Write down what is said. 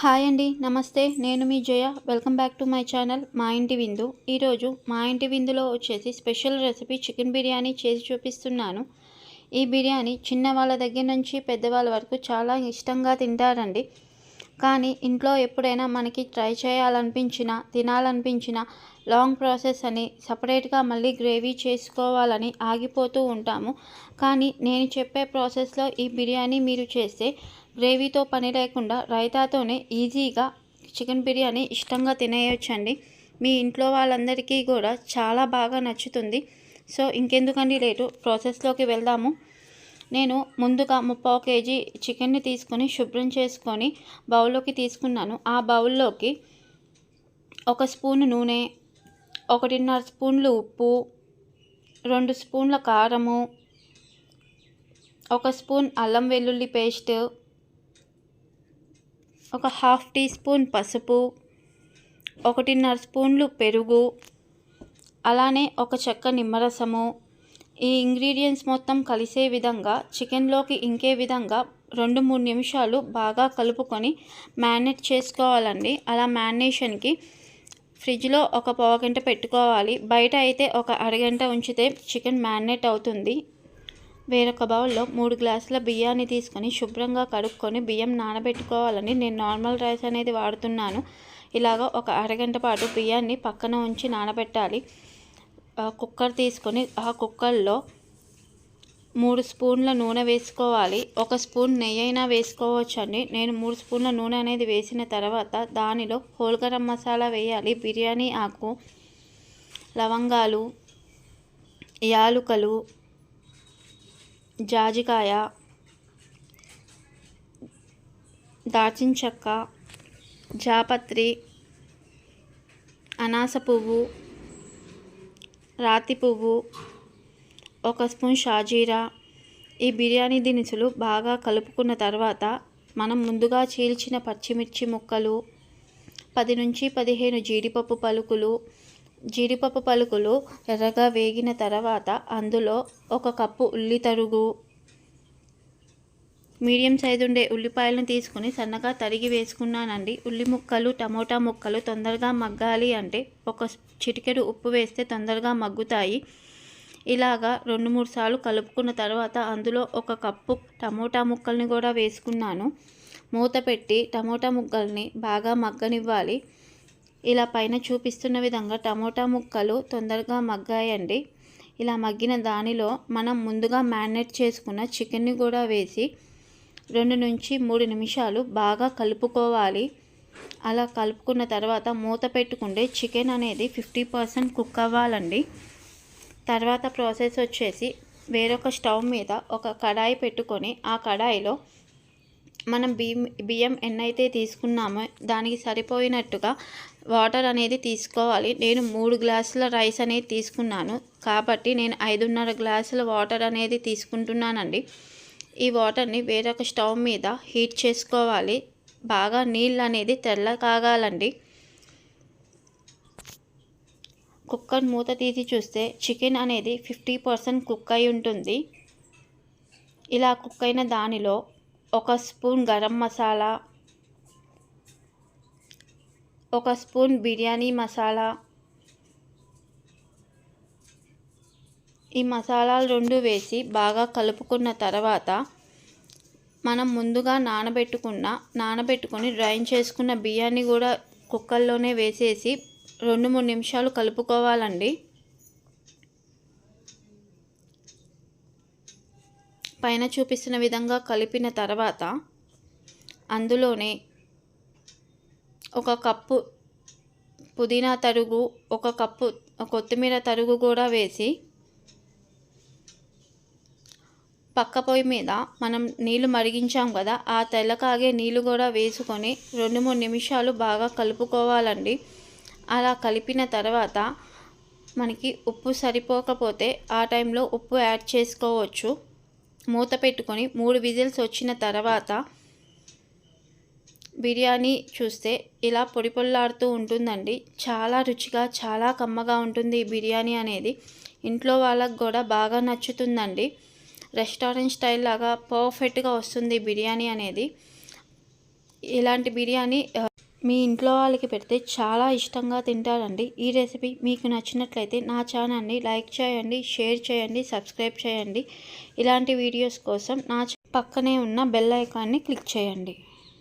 Hi అండి నమస్తే. నేను మీ Jaya. Welcome back to my channel Maa Inti Vindu. ఈరోజు మా ఇంటి విందులో వచ్చేసి స్పెషల్ రెసిపీ చికెన్ బిర్యానీ చేసి చూపిస్తున్నాను. ఈ బిర్యానీ చిన్న వాళ్ళ దగ్గర నుంచి పెద్దవాళ్ళ వరకు చాలా ఇష్టంగా తింటారండి. కానీ ఇంట్లో ఎప్పుడైనా మనకి ట్రై చేయాలనిపించినా తినాలనిపించినా లాంగ్ ప్రాసెస్ అని సపరేట్గా మళ్ళీ గ్రేవీ చేసుకోవాలని ఆగిపోతూ ఉంటాము. కానీ నేను చెప్పే ప్రాసెస్లో ఈ బిర్యానీ మీరు చేస్తే గ్రేవీతో పని లేకుండా రైతాతోనే ఈజీగా చికెన్ బిర్యానీ ఇష్టంగా తినేయొచ్చండి. మీ ఇంట్లో వాళ్ళందరికీ కూడా చాలా బాగా నచ్చుతుంది. సో ఇంకెందుకండి లేటు? ప్రాసెస్లోకి వెళ్దాము. నేను ముందుగా ముప్పావు కేజీ చికెన్ని తీసుకొని శుభ్రం చేసుకొని బౌల్లోకి తీసుకున్నాను. ఆ బౌల్లోకి ఒక స్పూన్ నూనె ఒకటిన్నర స్పూన్లు ఉప్పు రెండు స్పూన్ల కారము ఒక స్పూన్ అల్లం వెల్లుల్లి పేస్ట్ ఒక హాఫ్ టీ స్పూన్ పసుపు ఒకటిన్నర స్పూన్లు పెరుగు అలానే ఒక చెక్క నిమ్మరసము. ఈ ఇంగ్రీడియంట్స్ మొత్తం కలిసే విధంగా చికెన్లోకి ఇంకే విధంగా రెండు మూడు నిమిషాలు బాగా కలుపుకొని మ్యారినేట్ చేసుకోవాలండి. అలా మ్యారినేషన్కి ఫ్రిడ్జ్లో ఒక పావుగంట పెట్టుకోవాలి. బయట అయితే ఒక అరగంట ఉంచితే చికెన్ మ్యారినేట్ అవుతుంది. వేరొక బౌల్లో మూడు గ్లాసుల బియ్యాన్ని తీసుకొని శుభ్రంగా కడుక్కొని బియ్యం నానబెట్టుకోవాలని నేను నార్మల్ రైస్ అనేది వాడుతున్నాను. ఇలాగ ఒక అరగంట పాటు బియ్యాన్ని పక్కన ఉంచి నానబెట్టాలి. కుక్కర్ తీసుకొని ఆ కుక్కర్లో మూడు స్పూన్ల నూనె వేసుకోవాలి. ఒక స్పూన్ నెయ్యి అయినా వేసుకోవచ్చండి. నేను మూడు స్పూన్ల నూనె అనేది వేసిన తర్వాత దానిలో హోల్ గరం మసాలా వేయాలి. బిర్యానీ ఆకు లవంగాలు యాలుకలు జాజికాయ దాల్చిన చెక్క జాపత్రి అనాస పువ్వు రాతి పువ్వు ఒక స్పూన్ షాజీరా. ఈ బిర్యానీ దినుసులు బాగా కలుపుకున్న తర్వాత మనం ముందుగా చీల్చిన పచ్చిమిర్చి ముక్కలు పది నుంచి పదిహేను జీడిపప్పు పలుకులు జీడిపప్పు పలుకులు ఎర్రగా వేగిన తర్వాత అందులో ఒక కప్పు ఉల్లి తరుగు. మీడియం సైజు ఉండే ఉల్లిపాయలను తీసుకుని సన్నగా తరిగి వేసుకున్నానండి. ఉల్లి ముక్కలు టమోటా ముక్కలు తొందరగా మగ్గాలి అంటే ఒక చిటికెడు ఉప్పు వేస్తే తొందరగా మగ్గుతాయి. ఇలాగా రెండు మూడు సార్లు కలుపుకున్న తర్వాత అందులో ఒక కప్పు టమోటా ముక్కల్ని కూడా వేసుకున్నాను. మూత పెట్టి టమోటా ముక్కల్ని బాగా మగ్గనివ్వాలి. ఇలా పైన చూపిస్తున్న విధంగా టమోటా ముక్కలు తొందరగా మగ్గాయండి. ఇలా మగ్గిన దానిలో మనం ముందుగా మ్యారినేట్ చేసుకున్న చికెన్ని కూడా వేసి రెండు నుంచి మూడు నిమిషాలు బాగా కలుపుకోవాలి. అలా కలుపుకున్న తర్వాత మూత పెట్టుకుంటే చికెన్ అనేది ఫిఫ్టీ పర్సెంట్ కుక్ అవ్వాలండి. తర్వాత ప్రాసెస్ వచ్చేసి వేరొక స్టవ్ మీద ఒక కడాయి పెట్టుకొని ఆ కడాయిలో మనం బియ్యం బియ్యం ఎన్నైతే తీసుకున్నామో దానికి సరిపోయినట్టుగా వాటర్ అనేది తీసుకోవాలి. నేను మూడు గ్లాసుల రైస్ అనేది తీసుకున్నాను. కాబట్టి నేను ఐదున్నర గ్లాసుల వాటర్ అనేది తీసుకుంటున్నానండి. ఈ వాటర్ని వేరొక స్టవ్ మీద హీట్ చేసుకోవాలి. బాగా నీళ్ళు అనేది తెల్ల కాగాలండి. కుక్కర్ మూత తీసి చూస్తే చికెన్ అనేది ఫిఫ్టీ పర్సెంట్ కుక్ అయి ఉంటుంది. ఇలా కుక్ అయిన దానిలో ఒక స్పూన్ గరం మసాలా ఒక స్పూన్ బిర్యానీ మసాలా. ఈ మసాలాలు రెండు వేసి బాగా కలుపుకున్న తర్వాత మనం ముందుగా నానబెట్టుకున్న నానబెట్టుకొని డ్రైన్ చేసుకున్న బియ్యాన్ని కూడా కుక్కర్లోనే వేసేసి రెండు మూడు నిమిషాలు కలుపుకోవాలండి. పైన చూపిస్తున్న విధంగా కలిపిన తర్వాత అందులోనే ఒక కప్పు పుదీనా తరుగు ఒక కప్పు కొత్తిమీర తరుగు కూడా వేసి పక్క పొయ్యి మీద మనం నీళ్ళు మరిగించాం కదా ఆ తెల్లకాగే నీళ్ళు కూడా వేసుకొని రెండు మూడు నిమిషాలు బాగా కలుపుకోవాలండి. అలా కలిపిన తర్వాత మనకి ఉప్పు సరిపోకపోతే ఆ టైంలో ఉప్పు యాడ్ చేసుకోవచ్చు. మూత పెట్టుకొని మూడు విజిల్స్ వచ్చిన తర్వాత బిర్యానీ చూస్తే ఇలా పొడి పొల్లాడుతూ ఉంటుందండి. చాలా రుచిగా చాలా కమ్మగా ఉంటుంది ఈ బిర్యానీ అనేది. ఇంట్లో వాళ్ళకు కూడా బాగా నచ్చుతుందండి. రెస్టారెంట్ స్టైల్ లాగా పర్ఫెక్ట్గా వస్తుంది బిర్యానీ అనేది. ఇలాంటి బిర్యానీ మీ ఇంట్లో వాళ్ళకి పెడితే చాలా ఇష్టంగా తింటారండి. ఈ రెసిపీ మీకు నచ్చినట్లయితే నా ఛానల్ని లైక్ చేయండి షేర్ చేయండి సబ్స్క్రైబ్ చేయండి. ఇలాంటి వీడియోస్ కోసం నా పక్కనే ఉన్న బెల్ ఐకాన్ని క్లిక్ చేయండి.